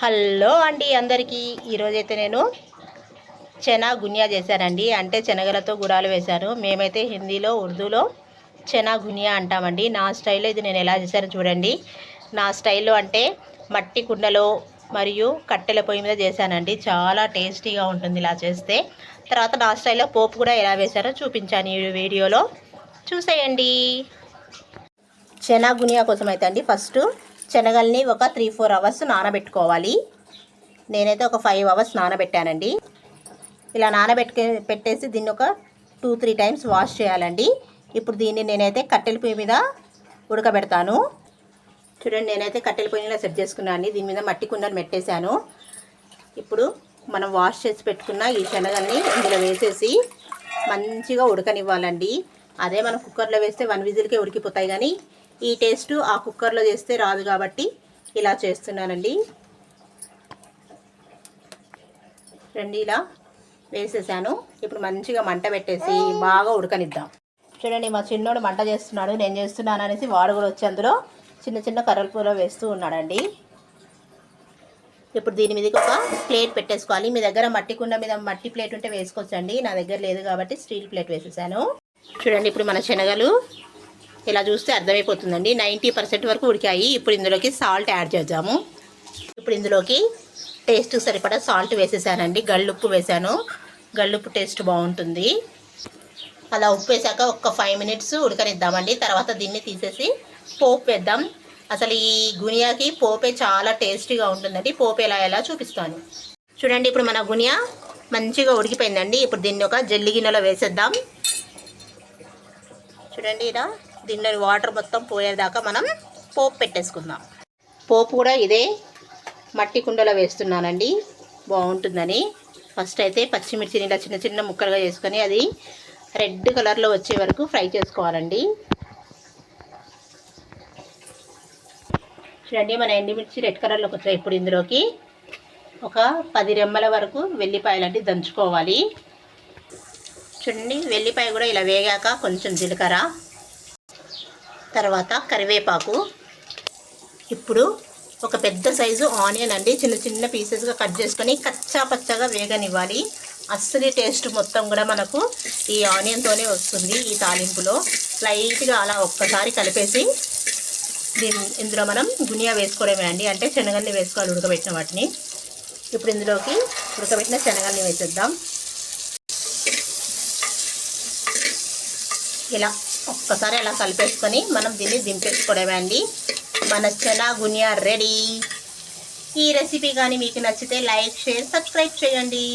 Hello అండి అందరికీ. ఈరోజైతే నేను చెనా గునియా చేశానండి. అంటే శనగలతో గుడాలు వేశాను మేమైతే హిందీలో ఉర్దూలో చెనా గునియా అంటామండి. నా స్టైల్లో ఇది నేను ఎలా చేశానో చూడండి. నా స్టైల్లో అంటే మట్టి కుండలో మరియు కట్టెల పొయ్యి మీద చేశానండి. చాలా టేస్టీగా ఉంటుంది ఇలా చేస్తే. తర్వాత నా స్టైల్లో పోపు కూడా ఎలా వేశారో చూపించాను ఈ వీడియోలో. చూసేయండి. చెనా గునియా కోసం అయితే అండి ఫస్ట్ శనగల్ని ఒక త్రీ ఫోర్ అవర్స్ నానబెట్టుకోవాలి. నేనైతే ఒక ఫైవ్ అవర్స్ నానబెట్టానండి. ఇలా నానబెట్టుకే పెట్టేసి దీన్ని ఒక టూ త్రీ టైమ్స్ వాష్ చేయాలండి. ఇప్పుడు దీన్ని నేనైతే కట్టెల పొయ్యి మీద ఉడకబెడతాను. చూడండి నేనైతే కట్టెల పొయ్యి మీద సెట్ చేసుకున్నాను దీని మీద మట్టి కుండను పెట్టేశాను. ఇప్పుడు మనం వాష్ చేసి పెట్టుకున్న ఈ శనగల్ని ఇందులో వేసేసి మంచిగా ఉడకనివ్వాలండి. అదే మనం కుక్కర్లో వేస్తే వన్ విజిల్కే ఉడికిపోతాయి కానీ ఈ టేస్ట్ ఆ కుక్కర్లో చేస్తే రాదు కాబట్టి ఇలా చేస్తున్నానండి. రెండు ఇలా వేసేసాను. ఇప్పుడు మంచిగా మంట పెట్టేసి బాగా ఉడకనిద్దాం. చూడండి మా చిన్నోడు మంట చేస్తున్నాడు నేను చేస్తున్నాను అనేసి వాడు కూడా వచ్చి అందులో చిన్న చిన్న కర్రల పూర వేస్తూ ఉన్నాడండి. ఇప్పుడు దీని మీదకి ఒక ప్లేట్ పెట్టేసుకోవాలి. మీ దగ్గర మట్టి కుండ మీద మట్టి ప్లేట్ ఉంటే వేసుకోవచ్చండి. నా దగ్గర లేదు కాబట్టి స్టీల్ ప్లేట్ వేసేసాను. చూడండి ఇప్పుడు మన శనగలు ఇలా చూస్తే అర్థమైపోతుందండి. నైంటీ పర్సెంట్ వరకు ఉడికాయి. ఇప్పుడు ఇందులోకి సాల్ట్ యాడ్ చేద్దాము. ఇప్పుడు ఇందులోకి టేస్ట్ సరిపడా సాల్ట్ వేసేసానండి. గళ్ళుప్పు వేసాను. గళ్ళుప్పు టేస్ట్ బాగుంటుంది. అలా ఉప్పు వేసాక ఒక ఫైవ్ మినిట్స్ ఉడకనిద్దామండి. తర్వాత దీన్ని తీసేసి పోపు వేద్దాం. అసలు ఈ గునియాకి పోపే చాలా టేస్టీగా ఉంటుందండి. పోపు ఎలా ఎలా చూపిస్తాను. చూడండి ఇప్పుడు మన గునియా మంచిగా ఉడికిపోయిందండి. ఇప్పుడు దీన్ని ఒక జల్లి గిన్నెలో వేసేద్దాం. చూడండి ఇలా దీనిలోని వాటర్ మొత్తం పోయేదాకా మనం పోపు పెట్టేసుకుందాం. పోపు కూడా ఇదే మట్టి కుండలో వేస్తున్నానండి. బాగుంటుందని. ఫస్ట్ అయితే పచ్చిమిర్చిని ఇలా చిన్న చిన్న ముక్కలుగా చేసుకొని అది రెడ్ కలర్లో వచ్చే వరకు ఫ్రై చేసుకోవాలండి. చూడండి మన ఎండుమిర్చి రెడ్ కలర్లోకి వచ్చాయి ఇప్పుడు ఇందులోకి. ఒక పది రెమ్మల వరకు వెల్లిపాయలు దంచుకోవాలి. చూడండి వెల్లిపాయ కూడా ఇలా వేగాక కొంచెం జీలకర్ర. తర్వాత కరివేపాకు. ఇప్పుడు ఒక పెద్ద సైజు ఆనియన్ అండి. చిన్న చిన్న పీసెస్గా కట్ చేసుకొని కచ్చా పచ్చగా వేగనివ్వాలి. అస్సలు టేస్ట్ మొత్తం కూడా మనకు ఈ ఆనియన్తోనే వస్తుంది ఈ తాలింపులో. లైట్గా అలా ఒక్కసారి కలిపేసి దీని ఇందులో మనం గునియా వేసుకోవడమే అండి. అంటే శనగల్ని వేసుకోవాలి ఉడకబెట్టిన వాటిని. ఇప్పుడు ఇందులోకి ఉడకబెట్టిన శనగల్ని వేసేద్దాం. ఇలా ఒక్కసారి అలా కలిపేసుకొని మనం దీన్ని దింపేసుకోవడమే అండి మన చెనా గునియా రెడీ. ఈ రెసిపీ కానీ మీకు నచ్చితే లైక్ షేర్ సబ్స్క్రైబ్ చేయండి.